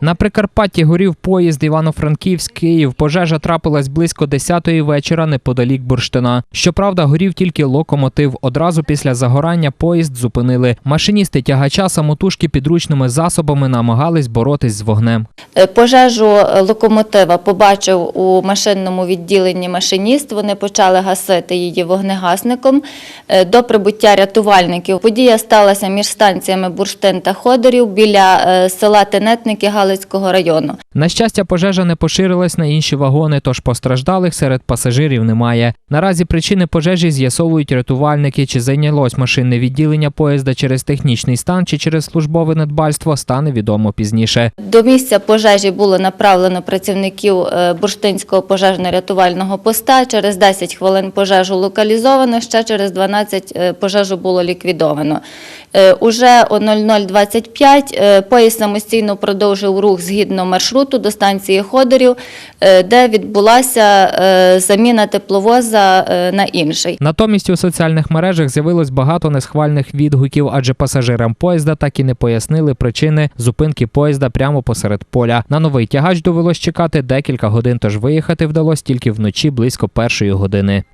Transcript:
На Прикарпатті горів поїзд Івано-Франківськ Київ. Пожежа трапилась близько 10-ї вечора неподалік Бурштина. Щоправда, горів тільки локомотив. Одразу після загорання поїзд зупинили. Машиністи тягача самотужки підручними засобами намагались боротись з вогнем. Е, Пожежу е, локомотива побачив у машинному відділенні машиніст. Вони почали гасити її вогнегасником. Е, До прибуття рятувальників подія сталася між станціями Бурштин та Ходорів біля села Тенетники Галицького району. На щастя, пожежа не поширилась на інші вагони, тож постраждалих серед пасажирів немає. Наразі причини пожежі з'ясовують рятувальники, чи зайнялось машинне відділення поїзда через технічний стан чи через службове недбальство, стане відомо пізніше. До місця пожежі було направлено працівників е, Бурштинського пожежно-рятувального поста. Через 10 хвилин пожежу локалізовано, ще через 12 е, пожежу було ліквідовано. Е, Уже о 00.25 е, поїзд самостійно продовжив рух згідно маршруту до станції Ходорів, е, де відбулася е, заміна тепловоза е, на інший. Натомість у соціальних мережах з'явилось багато несхвальних відгуків, адже пасажирам поїзда так і не пояснили причини зупинки поїзда прямо посеред поля. На новий тягач довелось чекати декілька годин, тож виїхати вдалося тільки вночі близько першої години.